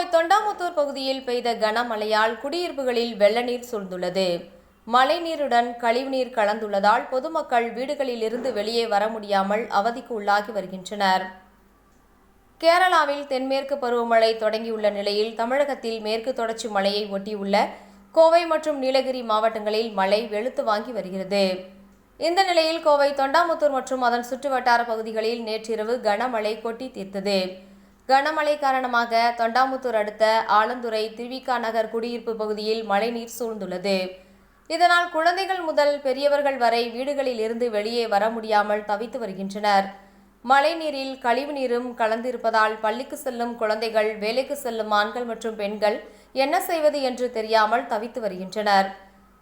கோவை தொண்டாமுத்தூர் பகுதியில் பெய்த கனமழையால் குடியிருப்புகளில் வெள்ளநீர் சூழ்ந்துள்ளது. மழைநீருடன் கழிவுநீர் கலந்துள்ளதால் பொதுமக்கள் வீடுகளில் இருந்து வெளியே வர முடியாமல் அவதிக்கு உள்ளாகி வருகின்றனர். கேரளாவில் தென்மேற்கு பருவமழை தொடங்கியுள்ள நிலையில் தமிழகத்தில் மேற்கு தொடர்ச்சி மலையை ஒட்டியுள்ள கோவை மற்றும் நீலகிரி மாவட்டங்களில் மழை வெளுத்து வாங்கி வருகிறது. இந்த நிலையில் கோவை தொண்டாமுத்தூர் மற்றும் அதன் சுற்றுவட்டார பகுதிகளில் நேற்றிரவு கனமழை கொட்டி தீர்த்தது. கனமழை காரணமாக தொண்டாமுத்தூர் அடுத்த ஆலந்துறை திருவிகா நகர் குடியிருப்பு பகுதியில் மழைநீர் சூழ்ந்துள்ளது. இதனால் குழந்தைகள் முதல் பெரியவர்கள் வரை வீடுகளில் இருந்து வெளியே வர முடியாமல் தவித்து வருகின்றனர். மழைநீரில் கழிவு நீரும் கலந்திருப்பதால் பள்ளிக்கு செல்லும் குழந்தைகள் வேலைக்கு செல்லும் ஆண்கள் மற்றும் பெண்கள் என்ன செய்வது என்று தெரியாமல் தவித்து வருகின்றனர்.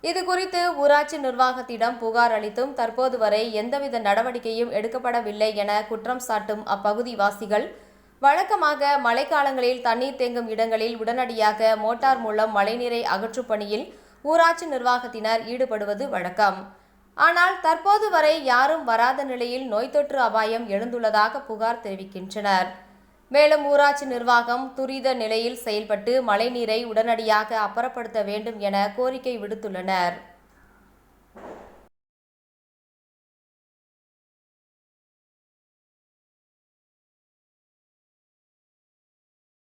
இது குறித்து ஊராட்சி நிர்வாகத்திடம் புகார் அளித்தும் தற்போது வரை எந்தவித நடவடிக்கையும் எடுக்கப்படவில்லை என குற்றம் சாட்டும் அப்பகுதி வாசிகள் வழக்கமாக மழைக்காலங்களில் தண்ணீர் தேங்கும் இடங்களில் உடனடியாக மோட்டார் மூலம் மழைநீரை அகற்றும் பணியில் ஊராட்சி நிர்வாகத்தினர் ஈடுபடுவது வழக்கம். ஆனால் தற்போது வரை யாரும் வராத நிலையில் நோய் தொற்று அபாயம் எழுந்துள்ளதாக புகார் தெரிவிக்கின்றனர். மேலும் ஊராட்சி நிர்வாகம் துரித நிலையில் செயல்பட்டு மழைநீரை உடனடியாக அப்புறப்படுத்த வேண்டும் என கோரிக்கை விடுத்துள்ளனர்.